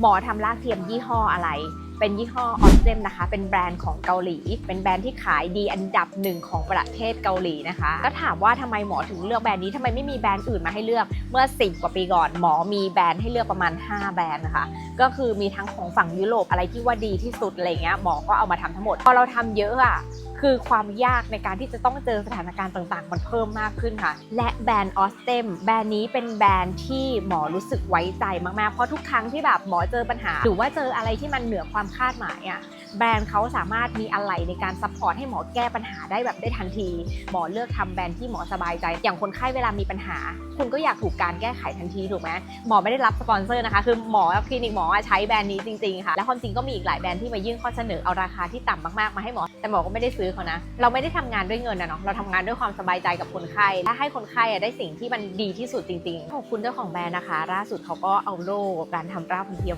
หมอทำรากเทียมยี่ห้ออะไร เป็นยี่ห้อออสเซมนะคะ เป็นแบรนด์ของเกาหลี เป็นแบรนด์ที่ขายดีอันดับหนึ่งของประเทศเกาหลีนะคะ ก็ถามว่าทำไมหมอถึงเลือกแบรนด์นี้ทำไมไม่มีแบรนด์อื่นมาให้เลือก เมื่อ 10 กว่าปีก่อนหมอมีแบรนด์ให้เลือกประมาณ 5 แบรนด์นะคะ ก็คือมีทั้งของฝั่งยุโรปอะไรที่ว่าดีที่สุดอะไรเงี้ยหมอก็เอามาทำทั้งหมด พอเราทำเยอะอะ คือความยากในการที่จะต้องเจอสถานการณ์ต่างๆ มันเพิ่มมากขึ้นค่ะ และแบรนด์ออสเตมแบรนด์นี้เป็นแบรนด์ที่หมอรู้สึกไว้ใจมากๆ เพราะทุกครั้งที่แบบหมอเจอปัญหา หรือว่าเจออะไรที่มันเหนือความคาดหมายอะแบรนด์เขาสามารถมีอะไรในการซัพพอร์ตให้หมอแก้ปัญหาได้แบบได้ทันที หมอเลือกทำแบรนด์ที่หมอสบายใจ อย่างคนไข้เวลามีปัญหา คุณก็อยากถูกการแก้ไขทันทีถูกไหมหมอไม่ได้รับสปอนเซอร์นะคะ คือหมอคลินิกหมอใช้แบรนด์นี้จริงๆค่ะ และความจริงก็มีอีกหลายแบรนด์ที่มายื่นข้อเสนอเอาราคาที่ต่ำมากๆมาให้หมอ แต่หมอก็ไม่ได้ซื้อเขานะ เราไม่ได้ทำงานด้วยเงินนะเนาะ เราทำงานด้วยความสบายใจกับคนไข้ และให้คนไข้ได้สิ่งที่มันดีที่สุดจริงๆ ขอบคุณเจ้าของแบรนด์นะคะล่าสุดเขาก็เอาโล่การทำรากผมเทียม